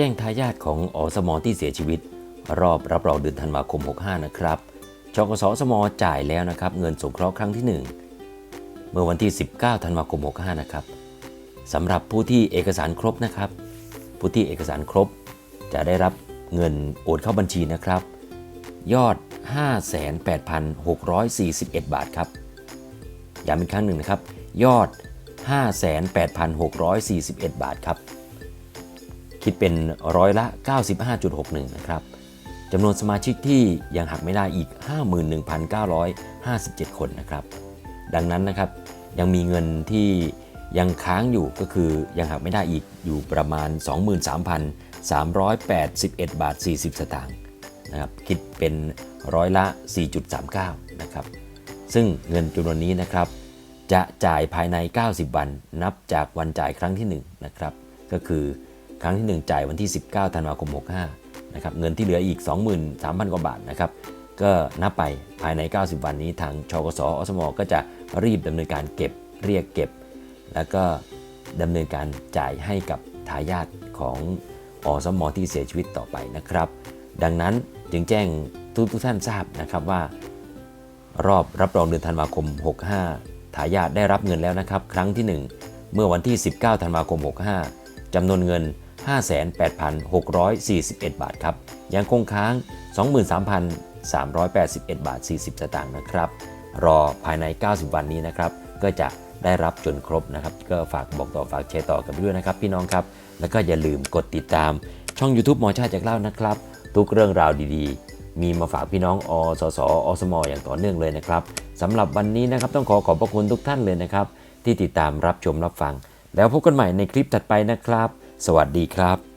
แจ้งทายาทของอสมที่เสียชีวิต รอบรับรองเดือนธันวาคม 65 นะครับชกสสมจ่ายแล้วนะครับ เงินสงเคราะห์ครั้งที่ 1 เมื่อวันที่ 19 ธันวาคม 65 นะครับสำหรับผู้ที่เอกสารครบนะครับ ผู้ที่เอกสารครบ จะได้รับเงินโอนเข้าบัญชีนะครับ ยอด 58,641 บาทครับย้ำอีกครั้งหนึ่งนะครับ ยอด 58,641 บาทครับ คิดเป็นร้อยละ 95.61 นะครับจำนวนสมาชิกที่ยังหักไม่ได้อีก 51,957 คนนะครับ ดังนั้นนะครับยังมีเงินที่ยังค้างอยู่ก็คือยังหักไม่ได้อีกอยู่ประมาณ 23,381 บาท 40 สตางค์นะครับคิดเป็นร้อยละ 4.39 นะครับ ซึ่งเงินจำนวนนี้นะครับ จะจ่ายภายใน 90 วัน นับจากวันจ่ายครั้งที่ 1 นะครับ ก็คือ ครั้งที่ 1 จ่ายวันที่ 19ธันวาคม 65นะครับเงินที่เหลืออีก 23,000 กว่าบาทนะครับก็นับไปภายใน 90 วันนี้ทางชกสอสมก็จะรีบดำเนินการเก็บเรียกเก็บ แล้วก็ดำเนินการจ่ายให้กับทายาทของอสมที่เสียชีวิตต่อไปนะครับ ดังนั้นจึงแจ้งทุกทุกท่านทราบนะครับว่า รอบรับรองเดือนธันวาคม 65 ทายาทได้รับเงินแล้วนะครับ ครั้งที่ 1 เมื่อวันที่ 19 ธันวาคม 65จำนวนเงิน 58,641 บาทครับ ยังคงค้าง 23,381 บาท 40 สตางค์นะครับ รอภายใน 90 วันนี้นะครับ ก็จะได้รับจนครบนะครับ ก็ฝากบอกต่อฝากแชร์ต่อกันด้วยนะครับ พี่น้องครับ แล้วก็อย่าลืมกดติดตามช่อง YouTube หมอชาติจากเล่านะครับ ทุกเรื่องราวดีๆ มีมาฝากพี่น้องอสสอสมอย่างต่อเนื่องเลยนะครับสำหรับวันนี้นะครับต้องขอขอบพระคุณทุกท่านเลยนะครับ ที่ติดตามรับชมรับฟัง แล้วพบกันใหม่ในคลิปถัดไปนะครับ สวัสดีครับ